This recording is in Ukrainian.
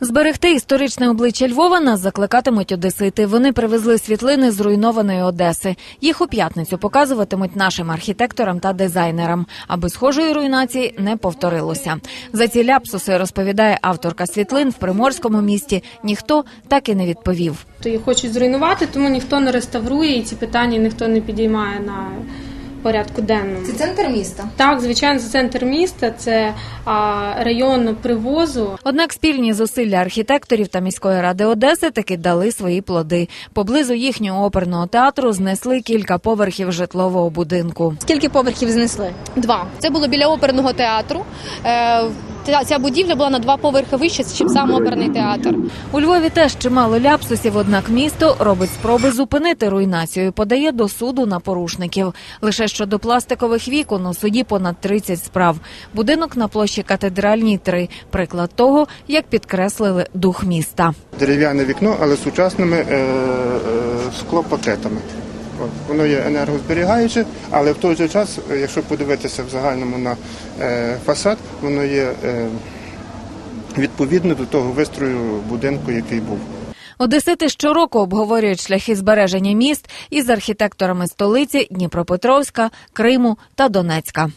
Зберегти історичне обличчя Львова нас закликатимуть одесити. Вони привезли світлини зруйнованої Одеси. Їх у п'ятницю показуватимуть нашим архітекторам та дизайнерам, аби схожої руйнації не повторилося. За ці ляпсуси розповідає авторка світлин в приморському місті. Ніхто так і не відповів. То їх хочуть зруйнувати, тому ніхто не реставрує і ці питання ніхто не підіймає на порядку денному. Це центр міста. Так, звичайно, це центр міста, це а, район привозу. Однак спільні зусилля архітекторів та міської ради Одеси таки дали свої плоди. Поблизу їхнього оперного театру знесли кілька поверхів житлового будинку. Скільки поверхів знесли? Два. Це було біля оперного театру. Ця- Ця будівля була на два поверхи вище, ніж сам оперний театр. У Львові теж чимало ляпсусів, однак місто робить спроби зупинити руйнацію. і Подає до суду на порушників. Лише щодо пластикових вікон у суді понад 30 справ. Будинок на площі катедральній 3 – приклад того, як підкреслили дух міста. дерев'яне вікно, але з сучасними е, е, склопакетами. Воно є енергозберігаюче, але в той же час, е, якщо подивитися в загальному на е, фасад, воно є е, відповідно до того вистрою будинку, який був. Одесити щороку обговорюють шляхи збереження міст із архітекторами столиці Дніпропетровська, Криму та Донецька.